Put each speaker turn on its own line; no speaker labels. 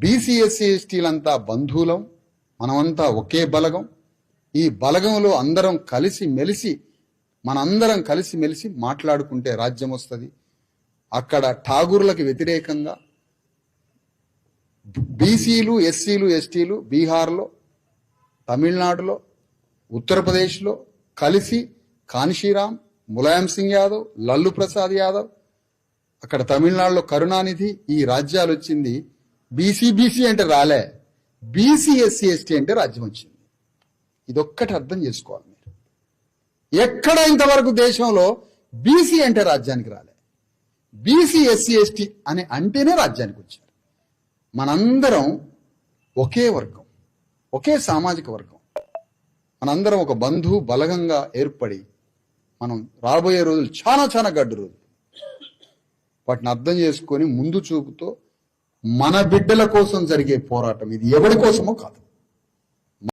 BC SC ఎస్టీలంతా బంధువులం మనమంతా ఒకే బలగం. ఈ బలగంలో అందరం కలిసి మెలిసి మనందరం కలిసి మెలిసి మాట్లాడుకుంటే రాజ్యం వస్తుంది. అక్కడ ఠాగూర్లకు వ్యతిరేకంగా బీసీలు ఎస్సీలు ఎస్టీలు బీహార్లో తమిళనాడులో ఉత్తరప్రదేశ్లో కలిసి కాన్షీరామ్ ములాయం సింగ్ యాదవ్ లల్లు ప్రసాద్ యాదవ్ అక్కడ తమిళనాడులో కరుణానిధి ఈ రాజ్యాలు వచ్చింది బీసీ బీసీ అంటే రాలే. బీసీ ఎస్సీ ఎస్టీ అంటే రాజ్యం వచ్చింది. ఇదొక్కటి అర్థం చేసుకోవాలి మీరు. ఎక్కడ ఇంతవరకు దేశంలో బీసీ అంటే రాజ్యానికి రాలే. బీసీ ఎస్సీ ఎస్టీ అని అంటేనే రాజ్యానికి వచ్చారు. మనందరం ఒకే వర్గం ఒకే సామాజిక వర్గం. మనందరం ఒక బంధు బలగంగా ఏర్పడి మనం రాబోయే రోజులు చాలా చాలా గడ్డు రోజులు. వాటిని అర్థం చేసుకొని ముందు చూపుతో మన బిడ్డల కోసం జరిగే పోరాటం. ఇది ఎవరి కోసమో కాదు.